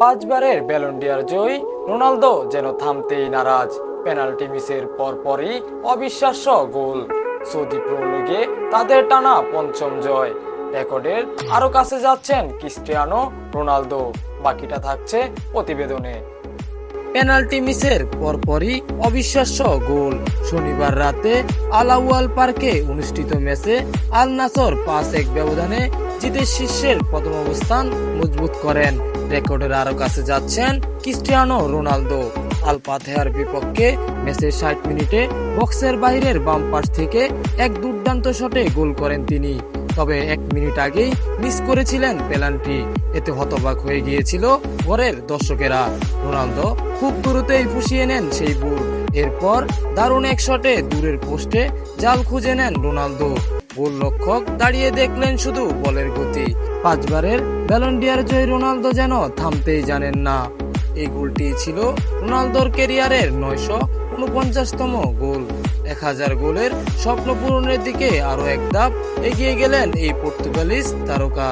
পাঁচবারের ব্যালন্ডিয়ার জয়ী, Ronaldo যেন থামতেই নারাজ। Penalty মিসের পরপরই অবিশ্বাস্য গোল। সৌদি প্রো লিগে তাদের টানা পঞ্চম জয়। রেকর্ডের আরও কাছে যাচ্ছেন ক্রিস্টিয়ানো রোনালদো। বাকিটা থাকছে প্রতিবেদনে। পেনাল্টি মিসের পরপরই অবিশ্বাস্য গোল। শনিবার রাতে আলাওয়াল পার্কে অনুষ্ঠিত ম্যাচে আল নাসর পাঁচ এক ব্যবধানে জিতে শীর্ষের প্রথম অবস্থান মজবুত করেন। রেকর্ডের আরও কাছে যাচ্ছেন ক্রিস্টিয়ানো রোনালদো। আল পাথেয়ার বিপক্ষে ম্যাচের ষাট মিনিটে বক্সের বাইরের বাম পাশ থেকে এক দুর্দান্ত শটে গোল করেন তিনি। তবে এক মিনিট আগেই মিস করেছিলেন পেনাল্টি। এতে হতবাক হয়ে গিয়েছিল ঘরের দর্শকেরা। রোনালদো খুব দ্রুতই ফুসিয়ে নেন সেই বুল এরপর দারুণ এক শটে দূরের পোস্টে জাল খুঁজে নেন রোনালদো। গোল রক্ষক দাঁড়িয়ে দেখলেন শুধু বলের গতি। পাঁচবারের ব্যালন্ডিয়ার জয়ী রোনালদো যেন থামতেই জানেন না। এই গোলটি ছিল রোনালদোর কেরিয়ারের নয়শো উনপঞ্চাশতম গোল। এক হাজার গোলের স্বপ্ন পূরণের দিকে আরও এক ধাপ এগিয়ে গেলেন এই পর্তুগালিজ তারকা।